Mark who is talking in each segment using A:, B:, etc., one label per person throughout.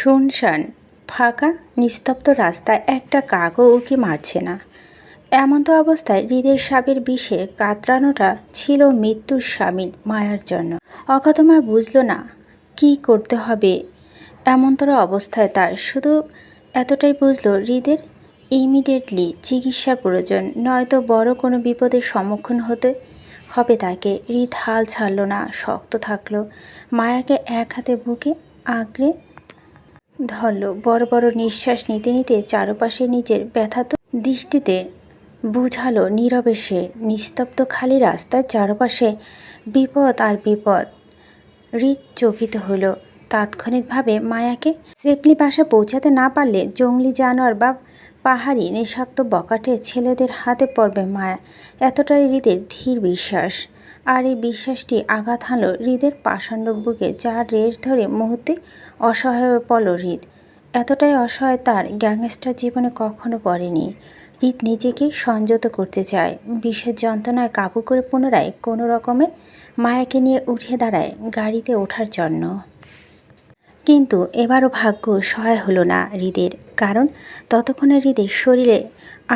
A: শুনশান, ফাঁকা, নিস্তব্ধ রাস্তায় একটা কাকও উকি মারছে না। এমন তো অবস্থায় হৃদের সাপের বিষে কাতরানোটা ছিল মৃত্যুর স্বামীর মায়ার জন্য। অকথমা বুঝল না, কি করতে হবে? এমনতর অবস্থায় তার শুধু এতটাই বুঝলো হৃদের ইমিডিয়েটলি চিকিৎসার প্রয়োজন, নয়তো বড় কোনো বিপদের সম্মুখীন হতে হবে তাকে। হৃদ হাল ছাড়ল না, শক্ত থাকল। মায়াকে এক হাতে বুকে আঁকড়ে ধরল বড় বড় নিঃশ্বাস নিতে নিতে চারপাশে নিজের ব্যথাত দৃষ্টিতে বুঝালো নীরবে সে। নিস্তব্ধ খালি রাস্তার চারপাশে বিপদ আর বিপদ হৃদ চকিত হলো। তাৎক্ষণিকভাবে মায়াকে সেফলি বাসা পৌঁছাতে না পারলে জঙ্গলি জানোয়ার বা পাহাড়ি নেশাক্ত বকাটে ছেলেদের হাতে পড়বে মায়া। এতটাই হৃদের ধীর বিশ্বাস। আর এই বিশ্বাসটি আঘাত হানল হৃদের পাষাণ্ড বুকে যার রেশ ধরে মুহূর্তে অসহায় হয়ে হৃদ এতটাই অসহায় তার গ্যাংস্টার জীবনে কখনো পড়েনি। হৃদ নিজেকে সংযত করতে চায়। বিষের যন্ত্রণায় কাবু করে পুনরায় কোনো রকমে মায়াকে নিয়ে উঠে দাঁড়ায় গাড়িতে ওঠার জন্য। কিন্তু এবারও ভাগ্য সহায় হলো না হৃদের, কারণ ততক্ষণে হৃদের শরীরে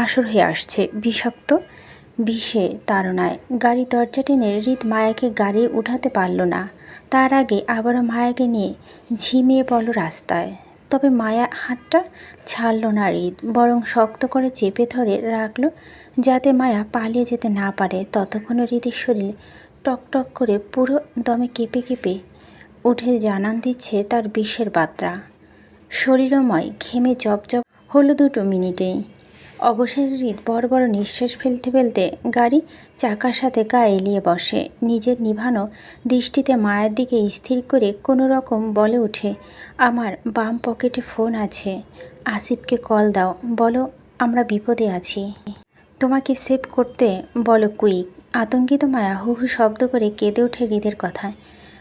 A: আসর হয়ে আসছে বিষাক্ত বিষে তাড়নায় গাড়ি দরজা টেনে হৃদ মায়াকে গাড়ি উঠাতে পারল না। তার আগে আবারও মায়াকে নিয়ে ঝিমিয়ে পড়ল রাস্তায়। তবে মায়া হাতটা ছাড়ল না হৃদ বরং শক্ত করে চেপে ধরে রাখল যাতে মায়া পালিয়ে যেতে না পারে। ততক্ষণ হৃদের শরীর টকটক করে পুরো দমে কেঁপে কেঁপে উঠে জানান দিচ্ছে তার বিষের বার্তা শরীরময়, ঘেমে জপজপ হলো দুটো মিনিটেই। অবশেষ হৃদ বড় বড় নিঃশ্বাস ফেলতে ফেলতে গাড়ি চাকার সাথে গা এলিয়ে বসে। নিজের নিভানো দৃষ্টিতে মায়ের দিকে স্থির করে কোনো রকম বলে ওঠে, আমার বাম পকেটে ফোন আছে, আসিফকে কল দাও, বলো আমরা বিপদে আছি। তোমাকে সেভ করতে বলো কুইক। আতঙ্কিত মায়া হু হু শব্দ করে কেঁদে ওঠে হৃদের কথায়।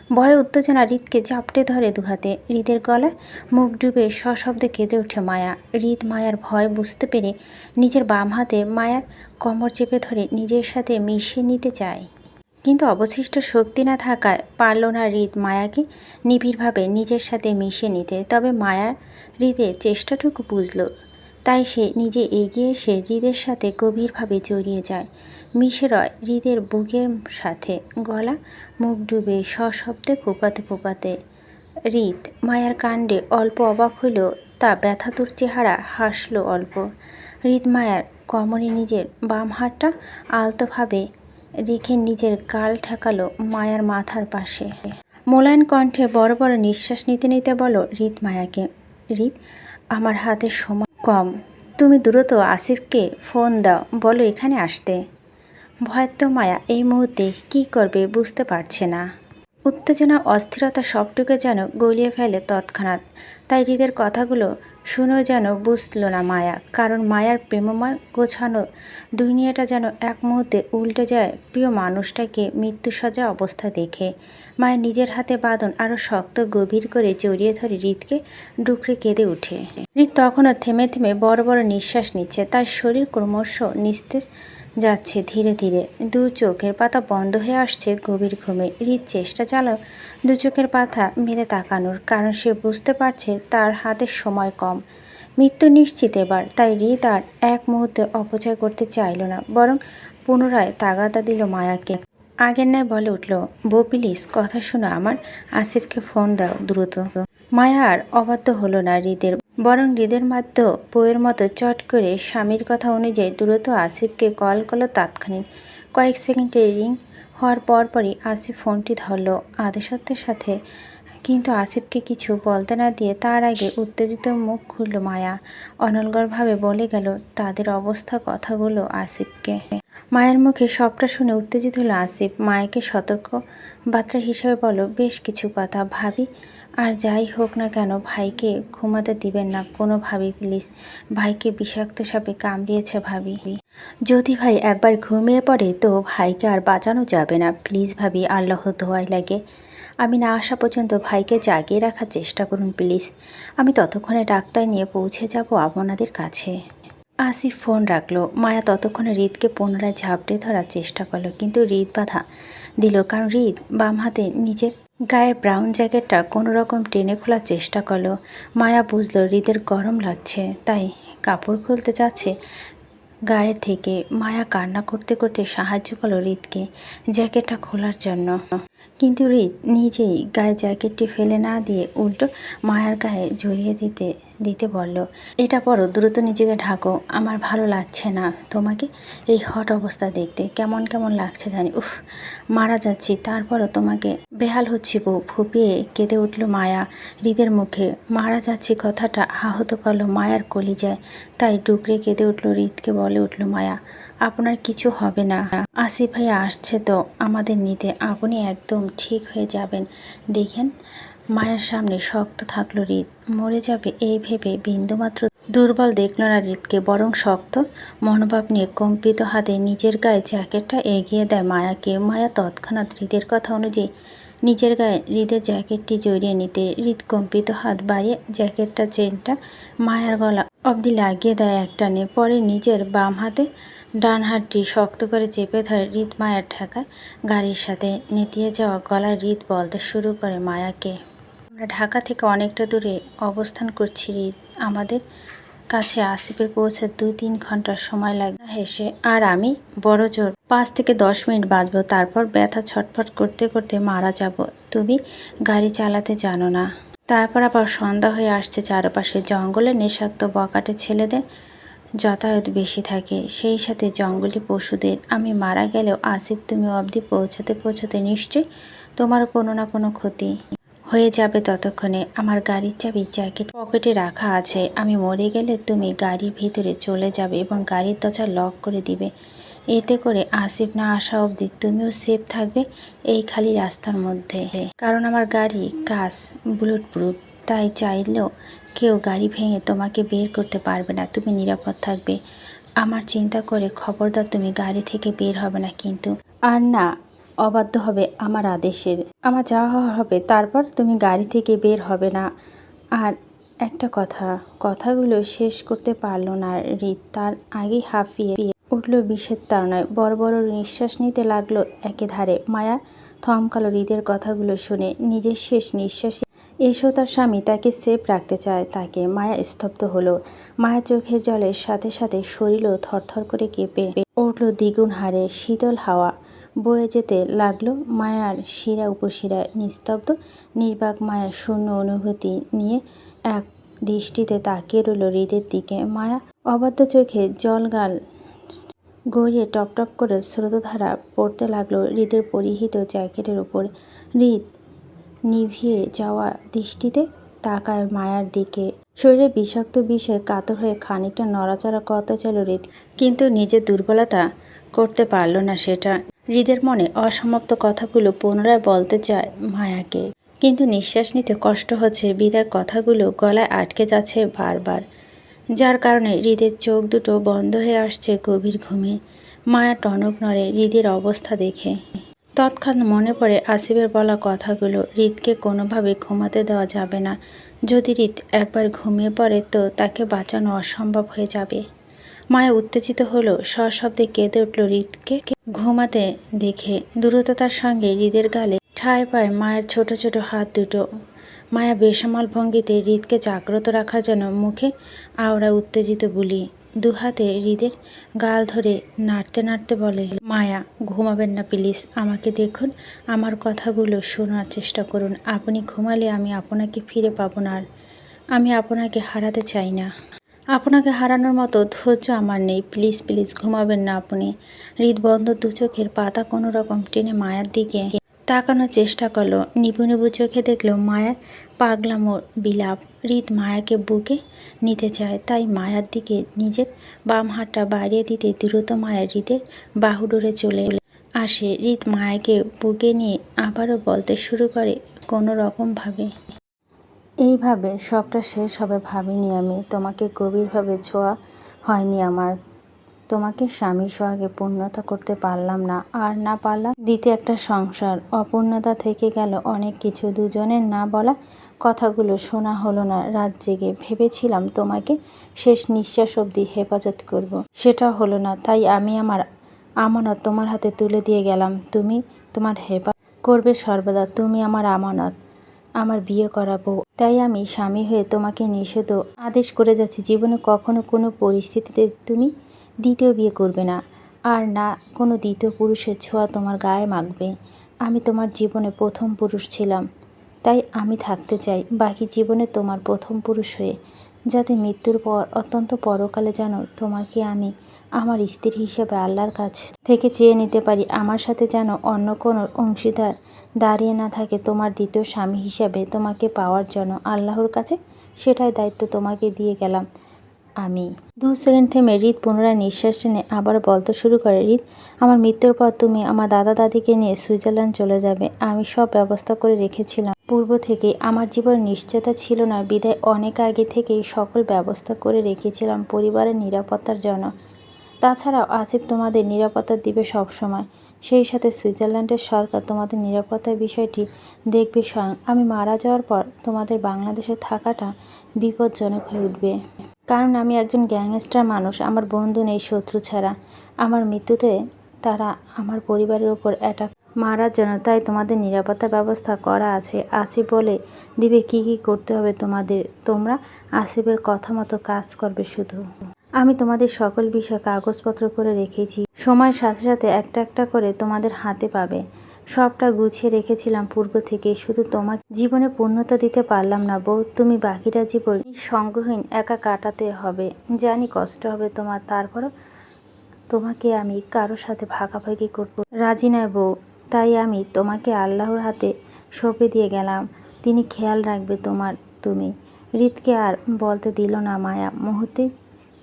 A: ভয়ে উত্তেজনা হৃদকে চাপটে ধরে দুহাতে। হৃদের গলায় মুখ ডুবে সশব্দে কেঁদে ওঠে মায়া। হৃদ মায়ার ভয় বুঝতে পেরে নিজের বাম হাতে মায়ার কোমর চেপে ধরে নিজের সাথে মিশিয়ে নিতে চায়। কিন্তু অবশিষ্ট শক্তি না থাকায় পারল না হৃদ মায়াকে নিবিড়ভাবে নিজের সাথে মিশিয়ে নিতে। তবে মায়ার হৃদের চেষ্টাটুকু বুঝল। তাই সে নিজে এগিয়ে এসে হৃদের সাথে গভীরভাবে জড়িয়ে যায়। মিশে রয় হৃদের বুকের সাথে গলা, মুখ ডুবে সশব্দে ফোপাতে ফোপাতে হৃদ মায়ার কাণ্ডে অল্প অবাক হইল তা ব্যথাতুর চেহারা হাসলো অল্প। হৃদ মায়ার কমরে নিজের বাম হাতটা আলতোভাবে রেখে নিজের গাল ঠেকালো মায়ার মাথার পাশে। মোলায়ন কণ্ঠে বড় বড় নিঃশ্বাস নিতে নিতে বলো হৃদ মায়াকে। হৃদ, আমার হাতে সময় কম। তুমি দ্রুত আসিফকে ফোন দাও, বলো এখানে আসতে। ভয়াত্ম মায়া এই মুহূর্তে কি করবে বুঝতে পারছে না। উত্তেজনা, অস্থিরতা সবটুকু যেন গলিয়ে ফেলে তৎক্ষণাৎ। তাই হৃদের কথাগুলো শুনেও যেন বুঝল না মায়া, কারণ মায়ার প্রেমময় গোছানো দুনিয়াটা যেন এক মুহূর্তে উল্টে যায় প্রিয় মানুষটাকে মৃত্যুসজ্জা অবস্থা দেখে। মায়ের নিজের হাতে বাঁধন আরও শক্ত, গভীর করে জড়িয়ে ধরে হৃদকে ডুকরে কেঁদে উঠে হৃদ তখনও থেমে থেমে বড় বড় নিঃশ্বাস নিচ্ছে, তার শরীর ক্রমশ নিস্তেজ যাচ্ছে ধীরে ধীরে। দু চোখের পাতা বন্ধ হয়ে আসছে গভীর ঘুমে। হৃদ চেষ্টা চালাও দু চোখের পাতা মেরে তাকানোর কারণ সে বুঝতে পারছে তার হাতে সময় কম। মৃত্যু নিশ্চিত এবার, তাই হৃদ আর এক মুহূর্তে অপচয় করতে চাইল না, বরং পুনরায় তাগাদা দিল মায়াকে। আগের ন্যায় বলে উঠল, বউ, প্লিজ কথা শোনো আমার, আসিফকে ফোন দাও দ্রুত। মায়া আর অবাধ্য হলো না হৃদের বরং হৃদের মাধ্য বইয়ের মতো চট করে স্বামীর কথা অনুযায়ী দ্রুত আসিফকে কল করল তাৎক্ষণিক। কয়েক সেকেন্ডে রিং হওয়ার পরপরই আসিফ ফোনটি ধরল আদেশত্বের সাথে। কিন্তু আসিফকে কিছু বলতে না দিয়ে তার আগে উত্তেজিত মুখ খুলল মায়া। অনলগরভাবে বলে গেল, তাদের অবস্থা কথাগুলো আসিফকে। মায়ের মুখে সবটা শুনে উত্তেজিত হলো আসিফ। মায়াকে সতর্ক বার্তা হিসেবে বলো বেশ কিছু কথা, ভাবি। আর যাই হোক না কেন, ভাইকে ঘুমাতে দিবেন না, কোনো ভাবি, প্লিজ। ভাইকে বিষাক্ত সাপে কামড়িয়েছে ভাবি। যদি ভাই একবার ঘুমিয়ে পড়ে, তো ভাইকে আর বাঁচানো যাবে না। প্লিজ ভাবি, আল্লাহ দোয়াই লাগে। আমি না আসা পর্যন্ত ভাইকে জাগিয়ে রাখার চেষ্টা করুন, প্লিজ। আমি ততক্ষণে ডাক্তার নিয়ে পৌঁছে যাব আপনাদের কাছে। আসিফ ফোন রাখল। মায়া ততক্ষণে হৃদকে পুনরায় ঝাপটে ধরার চেষ্টা করল, কিন্তু হৃদ বাধা দিল। কারণ হৃদ বাম হাতে নিজের গায়ের ব্রাউন জ্যাকেটটা কোনো রকম টেনে খোলার চেষ্টা করল। মায়া বুঝলো, হৃদের গরম লাগছে, তাই কাপড় খুলতে যাচ্ছে। গায়ে থেকে মায়া কান্না করতে করতে সাহায্য করল হৃদকে জ্যাকেটটা খোলার জন্য। কিন্তু হৃদ নিজেই গায়ে জ্যাকেটটি ফেলে না দিয়ে উল্টো মায়ার গায়ে জড়িয়ে দিতে দিতে বলল, এটা পরো, দ্রুত নিজেকে ঢাকো, আমার ভালো লাগছে না তোমাকে এই হট অবস্থা দেখতে, কেমন কেমন লাগছে জানি, উফ, মারা যাচ্ছি, তারপরও তোমাকে বেহাল হচ্ছি বউ। ফুপিয়ে কেঁদে উঠল মায়া হৃদের মুখে, মারা যাচ্ছি কথাটা আহত করল মায়ার কলিজায়। তাই ডুকরে কেঁদে উঠল হৃদকে বলে উঠল মায়া আপনার কিছু হবে না। আসিফ ভাইয়া আসছে তো, আমাদের নিতে। আপনি একদম ঠিক হয়ে যাবেন। দেখেন, মায়ের সামনে শক্ত থাকল হৃদ। মরে যাবে এই ভেবে বিন্দুমাত্র দুর্বল দেখল না হৃদকে, বরং শক্ত মনোভাব নিয়ে কম্পিত হাতে নিজের গায়ে জ্যাকেটটা এগিয়ে দেয় মায়াকে। মায়া তৎক্ষণাৎ হৃদের কথা অনুযায়ী নিজের গায়ে হৃদের জ্যাকেটটি জড়িয়ে নিতে, হৃদ কম্পিত হাত বাড়িয়ে জ্যাকেটটা চেনটা মায়ার গলা অবধি লাগিয়ে দেয় একটানে। পরে নিজের বাম হাতে ডান হাতটি শক্ত করে চেপে ধরে হৃদ মায়ার ঠেকায় গাড়ির সাথে নেতিয়ে যাওয়া গলায় হৃদ বলতে শুরু করে মায়াকে। আমরা ঢাকা থেকে অনেকটা দূরে অবস্থান করছি হৃদ আমাদের কাছে আসিফের পৌঁছে দুই তিন ঘণ্টার সময় লাগবে হেসে, আর আমি বড় জোর, পাঁচ থেকে দশ মিনিট বাঁচবো, তারপর ব্যথা ছটফট করতে করতে মারা যাব। তুমি গাড়ি চালাতে জানো না। তারপর আবার সন্ধ্যা হয়ে আসছে চারপাশে। জঙ্গলে নেশাক্ত বকাটে ছেলেদের যাতায়াত বেশি থাকে। সেই সাথে জঙ্গলি পশুদের, আমি মারা গেলেও আসিফ, তুমি অবধি পৌঁছাতে পৌঁছাতে নিশ্চয়ই তোমার কোনো না কোনো ক্ষতি হয়ে যাবে ততক্ষণে। আমার গাড়ির চাবি জ্যাকেট পকেটে রাখা আছে। আমি মরে গেলে তুমি গাড়ির ভিতরে চলে যাবে এবং গাড়ির দরজা লক করে দিবে। এতে করে আসিফ না আসা অবধি তুমিও সেফ থাকবে এই খালি রাস্তার মধ্যে। কারণ আমার গাড়ি, কাজ বুলেট প্রুফ তাই চাইলেও কেউ গাড়ি ভেঙে তোমাকে বের করতে পারবে না, তুমি নিরাপদ থাকবে। আমার চিন্তা করে খবরদার তুমি গাড়ি থেকে বের হবে না কিন্তু। আর না, অবাধ্য হবে আমার আদেশের। আমার যাওয়া হবে, তারপর তুমি গাড়ি থেকে বের হবে না। আর একটা কথা, কথাগুলো শেষ করতে পারল না রিত, তার আগেই হাঁফিয়ে উঠল বিষের তাড়নায়। বড় বড় নিঃশ্বাস নিতে লাগল একে ধারে মায়া থমকালো হৃদের কথাগুলো শুনে, নিজের শেষ নিঃশ্বাস এসো তার স্বামী তাকে সেফ রাখতে চায়। তাকে মায়া স্তব্ধ হলো। মায়া চোখের জলের সাথে সাথে শরীরও থরথর করে কেঁপে উঠল দ্বিগুণ হারে শীতল হাওয়া। বয়ে যেতে লাগল মায়ার শিরা উপশিরায়। নিস্তব্ধ, নির্বাক মায়ার শূন্য অনুভূতি নিয়ে এক দৃষ্টিতে তাকিয়ে রইল হৃদের দিকে। মায়া অবাধ্য চোখে জল গাল গড়িয়ে টপ টপ করে স্রোতধারা পড়তে লাগল হৃদের পরিহিত জ্যাকেটের উপর। হৃদ নিভিয়ে যাওয়া দৃষ্টিতে তাকায় মায়ার দিকে। শরীরে বিষাক্ত বিষে কাতর হয়ে খানিকটা নড়াচড়া করতে চাইল হৃদ, কিন্তু নিজের দুর্বলতা করতে পারল না সেটা। হৃদের মনে অসমাপ্ত কথাগুলো পুনরায় বলতে চায় মায়াকে, কিন্তু নিঃশ্বাস নিতে কষ্ট হচ্ছে। বিদায় কথাগুলো গলায় আটকে যাচ্ছে বারবার, যার কারণে হৃদের চোখ দুটো বন্ধ হয়ে আসছে গভীর ঘুমে। মায়া টনক নড়ে হৃদের অবস্থা দেখে। তৎক্ষণ মনে পড়ে আসিফের বলা কথাগুলো হৃদকে কোনোভাবে ঘুমাতে দেওয়া যাবে না। যদি হৃদ একবার ঘুমিয়ে পড়ে তো তাকে বাঁচানো অসম্ভব হয়ে যাবে। মায়া উত্তেজিত হলো, সশব্দে কেঁদে উঠল হৃদকে। ঘুমাতে দেখে দ্রুততার সঙ্গে হৃদের গালে ঠায় পায় মায়ের ছোট ছোট হাত দুটো। মায়া বেসামাল ভঙ্গিতে হৃদকে জাগ্রত রাখার জন্য মুখে আওড়া উত্তেজিত বুলি। দুহাতে হৃদের গাল ধরে নাড়তে নাড়তে বলে, মায়া, ঘুমাবেন না প্লিজ। আমাকে দেখুন, আমার কথাগুলো শোনার চেষ্টা করুন। আপনি ঘুমালে আমি আপনাকে ফিরে পাবো না আর আমি আপনাকে হারাতে চাই না। আপনাকে হারানোর মতো ধৈর্য আমার নেই। প্লিজ প্লিজ, ঘুমাবেন না আপনি। হৃদ বন্ধ দু চোখের পাতা কোনো রকম টেনে মায়ার দিকে তাকানোর চেষ্টা করল। নিবু নিবু চোখে দেখল মায়ার পাগলামো বিলাপ। হৃদ মায়াকে বুকে নিতে চায়, তাই মায়ার দিকে নিজের বাম হাতটা বাড়িয়ে দিতে দ্রুত মায়ের হৃদের বাহু ডোরে চলে আসে। হৃদ মায়াকে বুকে নিয়ে আবারও বলতে শুরু করে কোনো রকমভাবে এইভাবে সবটা শেষ হবে ভাবিনি আমি। তোমাকে গভীরভাবে ছোঁয়া হয়নি আমার। তোমাকে স্বামী সোহাগে পূর্ণতা করতে পারলাম না, আর না পারলাম দিতে একটা সংসার। অপূর্ণতা থেকে গেল অনেক কিছু, দুজনের না বলা কথাগুলো শোনা হলো না। রাত জেগে ভেবেছিলাম তোমাকে শেষ নিঃশ্বাস অবধি হেফাজত করব। সেটা হলো না, তাই আমি আমার আমানত তোমার হাতে তুলে দিয়ে গেলাম। তুমি তোমার হেফা করবে সর্বদা, তুমি আমার আমানত, আমার বিয়ে করাবো। তাই আমি স্বামী হয়ে তোমাকে নিষেধ আদেশ করে যাচ্ছি। জীবনে কখনো কোনো পরিস্থিতিতে তুমি দ্বিতীয় বিয়ে করবে না। আর না, কোনো দ্বিতীয় পুরুষের ছোঁয়া তোমার গায়ে মাখবে। আমি তোমার জীবনে প্রথম পুরুষ ছিলাম। তাই আমি থাকতে চাই, বাকি জীবনে তোমার প্রথম পুরুষ হয়ে। যাতে মৃত্যুর পর, অত্যন্ত পরকালে যেন তোমাকে আমি আমার স্ত্রী হিসেবে আল্লাহর কাছে থেকে চেয়ে নিতে পারি, আমার সাথে যেন অন্য কোনো অংশীদার দাঁড়িয়ে না থাকে, তোমার দ্বিতীয় স্বামী হিসাবে তোমাকে পাওয়ার জন্য আল্লাহর কাছে সেটাই দায়িত্ব তোমাকে দিয়ে গেলাম। আমি। দু সেকেন্ড থেমে হৃদ পুনরায় নিঃশ্বাস টেনে আবার বলতে শুরু করে, হৃদ, আমার মৃত্যুর পর তুমি আমার দাদা দাদিকে নিয়ে সুইজারল্যান্ড চলে যাবে। আমি সব ব্যবস্থা করে রেখেছিলাম। পূর্ব থেকে আমার জীবনে নিশ্চয়তা ছিল না। বিদায় অনেক আগে থেকেই সকল ব্যবস্থা করে রেখেছিলাম পরিবারের নিরাপত্তার জন্য। তাছাড়াও আসিফ তোমাদের নিরাপত্তা দিবে সব সময় সেই সাথে সুইজারল্যান্ডের সরকার তোমাদের নিরাপত্তার বিষয়টি দেখবে স্বয়ং। আমি মারা যাওয়ার পর তোমাদের বাংলাদেশে থাকাটা বিপজ্জনক হয়ে উঠবে। কারণ আমি একজন গ্যাংস্টার মানুষ, আমার বন্ধু নেই শত্রু ছাড়া। আমার মৃত্যুতে তারা আমার পরিবারের ওপর অ্যাটাক মারার জন্য, তাই তোমাদের নিরাপত্তা ব্যবস্থা করা আছে আসিফ বলে দিবে কি কি করতে হবে তোমাদের, তোমরা আসিফের কথা মতো কাজ করবে শুধু। আমি তোমাদের সকল বিষয় কাগজপত্র করে রেখেছি। সময়ের সাথে সাথে একটা একটা করে তোমাদের হাতে পাবে। সবটা গুছিয়ে রেখেছিলাম পূর্ব থেকে। শুধু তোমার জীবনে পূর্ণতা দিতে পারলাম না বউ। তুমি বাকিটা জীবন সঙ্গহীন একা কাটাতে হবে। জানি কষ্ট হবে তোমার, তারপরও তোমাকে আমি কারোর সাথে ভাগাভাগি করব। রাজি নয় বউ, তাই আমি তোমাকে আল্লাহর হাতে সঁপে দিয়ে গেলাম। তিনি খেয়াল রাখবে তোমার, তুমি। হৃদকে আর বলতে দিল না মায়া। মুহূর্তে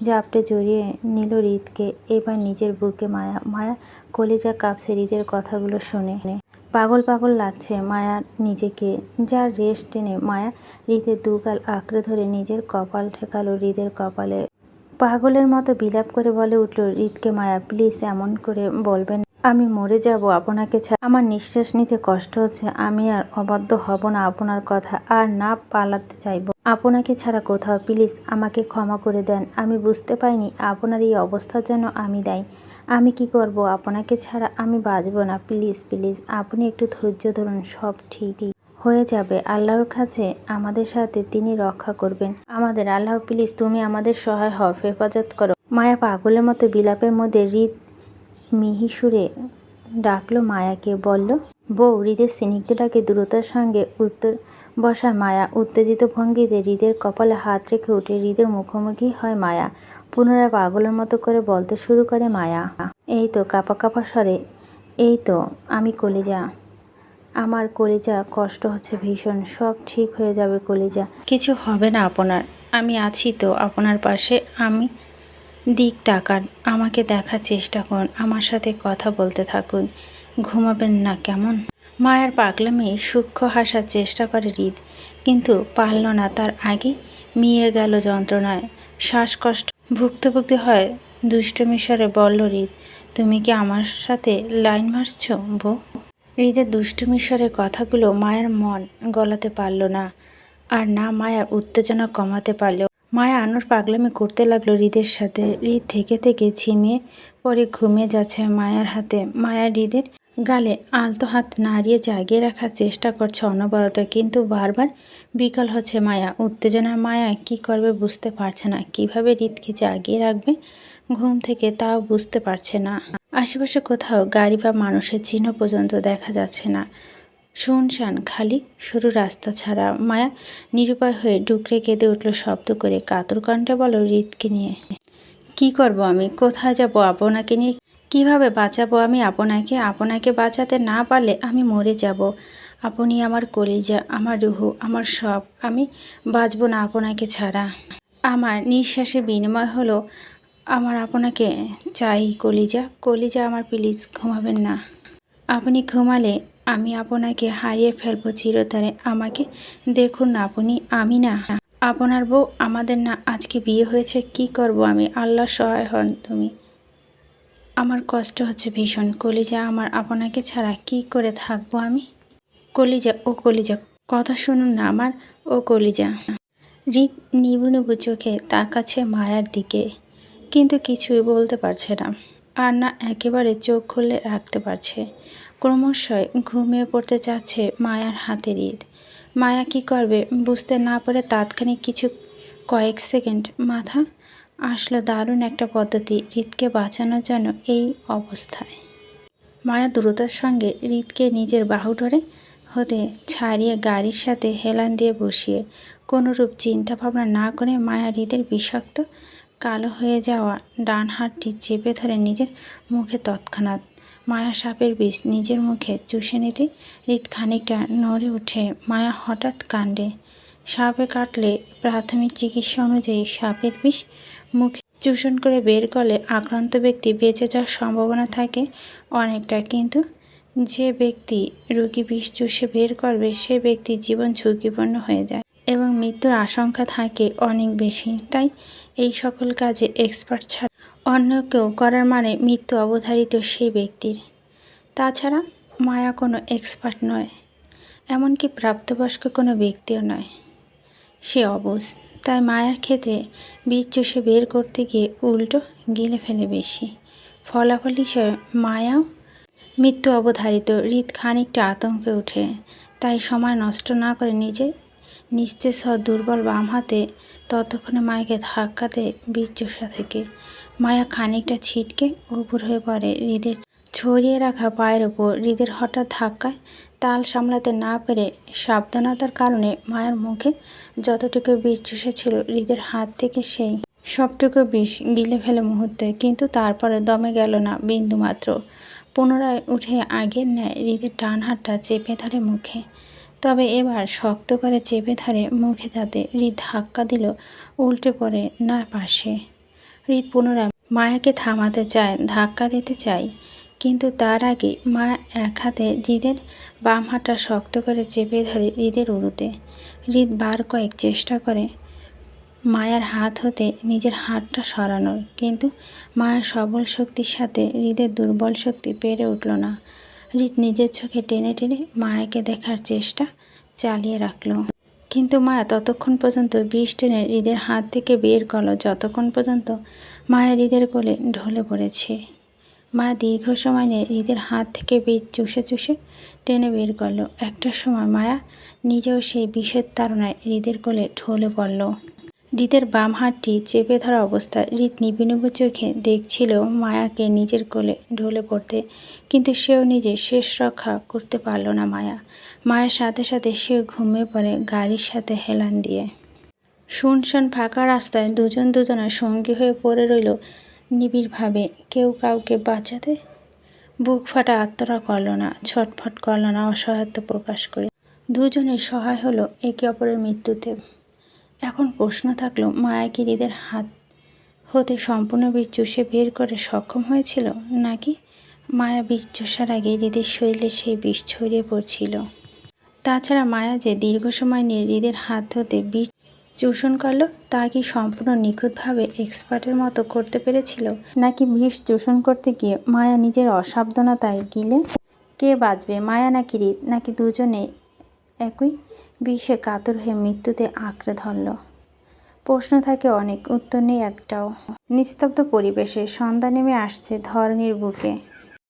A: জাপটে জড়িয়ে নিল হৃদকে, এবার নিজের বুকে মায়া মায়া কলিজা কাঁপছে হৃদের কথাগুলো শুনে। পাগল পাগল লাগছে মায়ার নিজেকে, যার রেশ টেনে মায়া হৃদের দুগাল আঁকড়ে ধরে নিজের কপাল ঠেকালো হৃদের কপালে। পাগলের মতো বিলাপ করে বলে উঠল হৃদকে মায়া, প্লিজ এমন করে বলবেন আমি মরে যাব, আপনাকে ছাড়া আমার নিঃশ্বাস নিতে কষ্ট হচ্ছে, আমি আর অবাধ্য হব না আপনার কথা, আর না পালাতে চাইব। আপনাকে ছাড়া কোথাও, প্লিজ আমাকে ক্ষমা করে দেন, আমি বুঝতে পারিনি আপনার এই অবস্থার জন্য আমি দায়ী। আমি কি করব? আপনাকে ছাড়া আমি বাঁচব না, প্লিজ প্লিজ, আপনি একটু ধৈর্য ধরুন, সব ঠিকই হয়ে যাবে। আল্লাহর কাছে আমাদের সাথে তিনি রক্ষা করবেন। আমাদের আল্লাহ, প্লিজ, তুমি আমাদের সহায় হও, হেফাজত করো। মায়া পাগলের মতো বিলাপের মধ্যে হৃদ মিহি সুরে ডাকলো মায়াকে, বলল, বউ, হৃদের স্নিগ্ধটাকে দ্রুতার সঙ্গে উত্তর বসা মায়া, উত্তেজিত ভঙ্গিতে হৃদের কপালে হাত রেখে উঠে হৃদের মুখোমুখি হয় মায়া, পুনরায় পাগলের মতো করে বলতে শুরু করে মায়া। এই তো, কাপা কাপা স্বরে, এই তো, আমি কলিজা। আমার কলিজা, কষ্ট হচ্ছে ভীষণ, সব ঠিক হয়ে যাবে কলিজা। কিছু হবে না আপনার, আমি আছি তো, আপনার পাশে, আমি দিক তাকান, আমাকে দেখার চেষ্টা করুন, আমার সাথে কথা বলতে থাকুন। ঘুমাবেন না কেমন? মায়ের পাগলামি সূক্ষ্ম হাসার চেষ্টা করে হৃদ, কিন্তু পারল না তার আগে। মিয়ে গেল যন্ত্রণায়। শ্বাসকষ্ট। ভুক্তভুক্তি হয় দুষ্টমি স্বরে বলল হৃদ, তুমি কি আমার সাথে লাইন মারছ, বউ? হৃদের দুষ্টুমি স্বরে কথাগুলো মায়ের মন গলাতে পারল না, আর না মায়ার উত্তেজনা কমাতে পারল। মায়া আনুর পাগলামি করতে লাগল হৃদের সাথে। হৃদ থেকে থেকে ঝিমিয়ে পরে ঘুমিয়ে যাচ্ছে মায়ার হাতে। মায়া হৃদের গালে আলতো হাত নাড়িয়ে জাগিয়ে রাখার চেষ্টা করছে অনবরত, কিন্তু বারবার বিকল হচ্ছে মায়া। উত্তেজনা মায়া কি করবে বুঝতে পারছে না। কীভাবে হৃদকে জাগিয়ে রাখবে ঘুম থেকে তাও বুঝতে পারছে না। আশেপাশে কোথাও গাড়ি বা মানুষের চিহ্ন পর্যন্ত দেখা যাচ্ছে না। শুনশান, খালি সরু রাস্তা ছাড়া। মায়া নিরুপায় হয়ে ডুকরে কেঁদে উঠল শব্দ করে। কাতর কণ্ঠে বলো হৃদকে নিয়ে কি করব আমি? কোথায় যাব আপনাকে নিয়ে? কীভাবে বাঁচাবো আমি আপনাকে? আপনাকে বাঁচাতে না পারলে আমি মরে যাব। আপনি আমার কলিজা, আমার রুহু, আমার সব। আমি বাঁচব না আপনাকে ছাড়া। আমার নিঃশ্বাসের বিনিময় হলো, আমার আপনাকে চাই কলিজা। কলিজা আমার, প্লিজ ঘুমাবেন না। আপনি ঘুমালে আমি আপনাকে হারিয়ে ফেলব চিরতরে। আমাকে দেখুন না আপনি, আমি না। আপনার বউ আমাদের না, আজকে বিয়ে হয়েছে, কি করব আমি? আল্লাহ সহায় হন তুমি। আমার কষ্ট হচ্ছে ভীষণ। কলিজা আমার আপনাকে ছাড়া কি করে থাকব আমি? কলিজা, ও কলিজা, কথা শুনুন না আমার, ও কলিজা। রিক নিবু নিবু চোখে তাকাচ্ছে মায়ার দিকে, কিন্তু কিছুই বলতে পারছে না। আর না, একেবারে চোখ খুলে রাখতে পারছে। ক্রমশই ঘুমিয়ে পড়তে চাচ্ছে মায়ার হাতে ঈদ। মায়া কি করবে বুঝতে না পারে তাৎক্ষণিক কিছু কয়েক সেকেন্ড মাথা আসলো দারুণ একটা পদ্ধতি হৃদকে বাঁচানোর জন্য এই অবস্থায়। মায়া দ্রুতার সঙ্গে হৃদকে নিজের বাহু ধরে হতে ছাড়িয়ে গাড়ির সাথে হেলান দিয়ে বসিয়ে কোনোরূপ চিন্তা ভাবনা না করে মায়া হৃদের বিষাক্ত কালো হয়ে যাওয়া ডান হাতটি চেপে ধরে নিজের মুখে তৎক্ষণাৎ মায়া সাপের বিষ নিজের মুখে চুষে নিতে হৃদ খানিকটা নড়ে উঠে মায়া হঠাৎ কাণ্ডে। সাপে কাটলে প্রাথমিক চিকিৎসা অনুযায়ী সাপের বিষ মুখে চূষণ করে বের করলে আক্রান্ত ব্যক্তি বেঁচে যাওয়ার সম্ভাবনা থাকে অনেকটা। কিন্তু যে ব্যক্তি রোগী বিষ চুষে বের করবে, সে ব্যক্তির জীবন ঝুঁকিপূর্ণ হয়ে যায় এবং মৃত্যুর আশঙ্কা থাকে অনেক বেশি। তাই এই সকল কাজে এক্সপার্ট ছাড়া অন্য কেউ করার মানে মৃত্যু অবধারিত সেই ব্যক্তির। তাছাড়া মায়া কোনো এক্সপার্ট নয়, এমনকি প্রাপ্তবয়স্ক কোনো ব্যক্তিও নয়। সে অবুঝ, তাই মায়ার ক্ষেত্রে বীজ চষে বের করতে গিয়ে উল্টো গিলে ফেলে বেশি। ফলাফল হিসেবে মায়াও মৃত্যু অবধারিত, হৃদ খানিকটা আতঙ্কে উঠে তাই সময় নষ্ট না করে নিজে নিস্তেজ দুর্বল বাম হাতে ততক্ষণে মায়াকে ধাক্কাতে বীজ চষা থেকে। মায়া খানিকটা ছিটকে উপর হয়ে পড়ে হৃদের ছড়িয়ে রাখা পায়ের ওপর। হৃদের হঠাৎ ধাক্কায় তাল সামলাতে না পেরে সাবধানতার কারণে মায়ের মুখে যতটুকু বিষ চুষেছিল হৃদের হাত থেকে সেই সবটুকু বিষ গিলে ফেলে মুহূর্তে, কিন্তু তারপরে দমে গেল না বিন্দুমাত্র। পুনরায় উঠে আগের ন্যায় হৃদের ডান হাতটা চেপে ধরে মুখে। তবে এবার শক্ত করে চেপে ধরে মুখে তাতে হৃদ ধাক্কা দিল, উল্টে পড়ে না পাশে। হৃদ পুনরায় মায়াকে থামাতে চায়, ধাক্কা দিতে চায়, কিন্তু তার আগে মা এক হাতে হৃদের বাম হাতটা শক্ত করে চেপে ধরে হৃদের উড়ুতে হৃদ বার কয়েক চেষ্টা করে মায়ার হাত হতে নিজের হাতটা সরানোর, কিন্তু মায়ের সবল শক্তির সাথে হৃদের দুর্বল শক্তি পেরে উঠল না। হৃদ নিজের চোখে টেনে টেনে মায়াকে দেখার চেষ্টা চালিয়ে রাখল। কিন্তু মায়া ততক্ষণ পর্যন্ত বিষ টেনে হৃদের হাত থেকে বের করল, যতক্ষণ পর্যন্ত মায়া হৃদের কোলে ঢলে পড়েছে। মায়া দীর্ঘ সময় নিয়ে হৃদের হাত থেকে বীজ চুষে চুষে টেনে বের করল। একটা সময় মায়া নিজেও সেই বিষের তাড়নায় হৃদের কোলে ঢলে পড়ল। হৃদের বাম হাতটি চেপে ধরা অবস্থায় হৃদ নিবিনব চোখে দেখছিল মায়াকে নিজের কোলে ঢলে পড়তে, কিন্তু সেও নিজে শেষ রক্ষা করতে পারল না মায়া। মায়ের সাথে সাথে সেও ঘুমিয়ে পড়ে গাড়ির সাথে হেলান দিয়ে। শুনশান ফাঁকা রাস্তায় দুজন দুজনের সঙ্গী হয়ে পড়ে রইল নিবিড়ভাবে। কেউ কাউকে বাঁচাতে বুক ফাটা আত্মরা করল না, ছটফট করল না, অসহায়ত্ব প্রকাশ করে। দুজনে সহায় হলো একে অপরের মৃত্যুতে। এখন প্রশ্ন থাকল, মায়া কি হাত হতে সম্পূর্ণ বীজ চুষে বের করে সক্ষম হয়েছিল? নাকি মায়া বীজ চষার আগে হৃদের শরীরে সেই বিষ ছড়িয়ে পড়ছিল? তাছাড়া মায়া যে দীর্ঘ সময় নিয়ে হৃদের হাত হতে বিষ চূষণ করল, তা কি সম্পূর্ণ নিখুঁতভাবে এক্সপার্টের মতো করতে পেরেছিল? নাকি বিষ চূষণ করতে গিয়ে মায়া নিজের অসাবধানতায় গিলে? কে বাঁচবে, মায়া নাকি হৃদ নাকি দুজনে একই বিষে কাতর হয়ে মৃত্যুতে আঁকড়ে ধরল। প্রশ্ন থাকে অনেক, উত্তর নেই একটাও। নিস্তব্ধ পরিবেশে সন্ধ্যা নেমে আসছে ধরনীর বুকে।